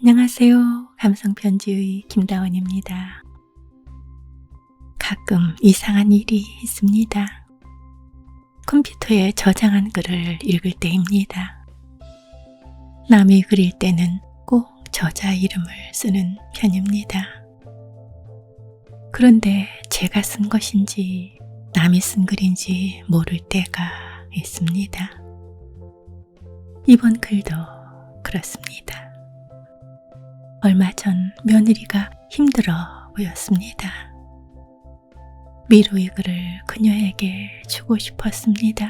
안녕하세요. 감성편지의 김다원입니다. 가끔 이상한 일이 있습니다. 컴퓨터에 저장한 글을 읽을 때입니다. 남이 그릴 때는 꼭 저자 이름을 쓰는 편입니다. 그런데 제가 쓴 것인지 남이 쓴 글인지 모를 때가 있습니다. 이번 글도 그렇습니다. 얼마 전 며느리가 힘들어 보였습니다. 위로의 글을 그녀에게 주고 싶었습니다.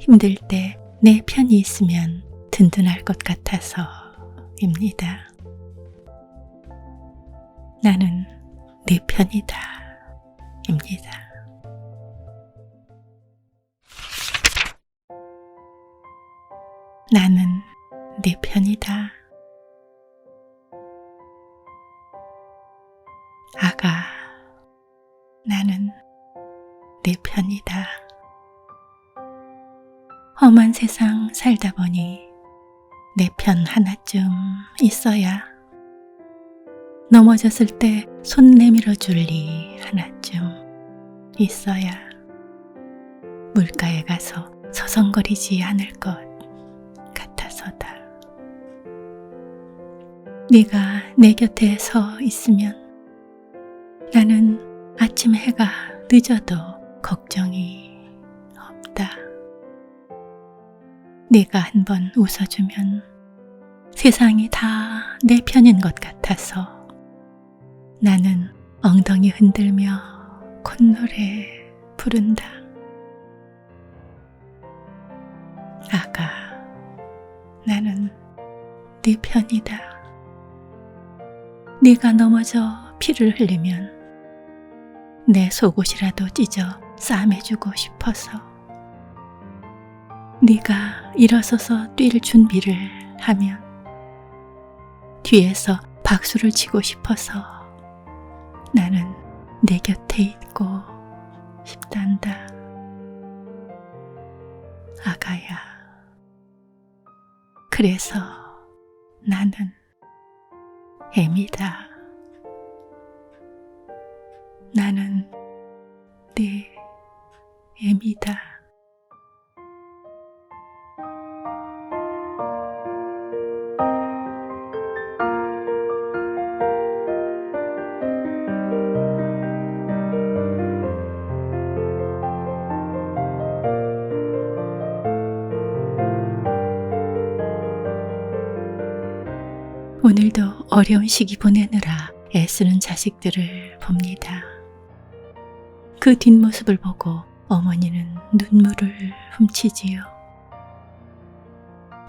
힘들 때 내 편이 있으면 든든할 것 같아서입니다. 나는 네 편이다. 입니다. 나는 네 편이다. 아가, 나는 내 편이다. 험한 세상 살다 보니 내 편 하나쯤 있어야 넘어졌을 때 손 내밀어 줄 리 하나쯤 있어야 물가에 가서 서성거리지 않을 것 같아서다. 네가 내 곁에 서 있으면 나는 아침 해가 늦어도 걱정이 없다. 네가 한번 웃어주면 세상이 다 내 편인 것 같아서 나는 엉덩이 흔들며 콧노래 부른다. 아가, 나는 네 편이다. 네가 넘어져 피를 흘리면 내 속옷이라도 찢어 싸매주고 싶어서 네가 일어서서 뛸 준비를 하면 뒤에서 박수를 치고 싶어서 나는 내 곁에 있고 싶단다. 아가야. 그래서 나는 애미다. 나는 네 애미다. 오늘도 어려운 시기 보내느라 애쓰는 자식들을 봅니다. 그 뒷모습을 보고 어머니는 눈물을 훔치지요.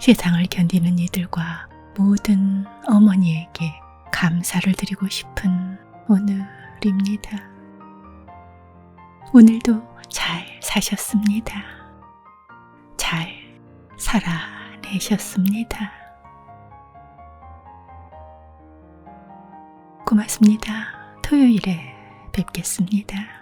세상을 견디는 이들과 모든 어머니에게 감사를 드리고 싶은 오늘입니다. 오늘도 잘 사셨습니다. 잘 살아내셨습니다. 고맙습니다. 토요일에 뵙겠습니다.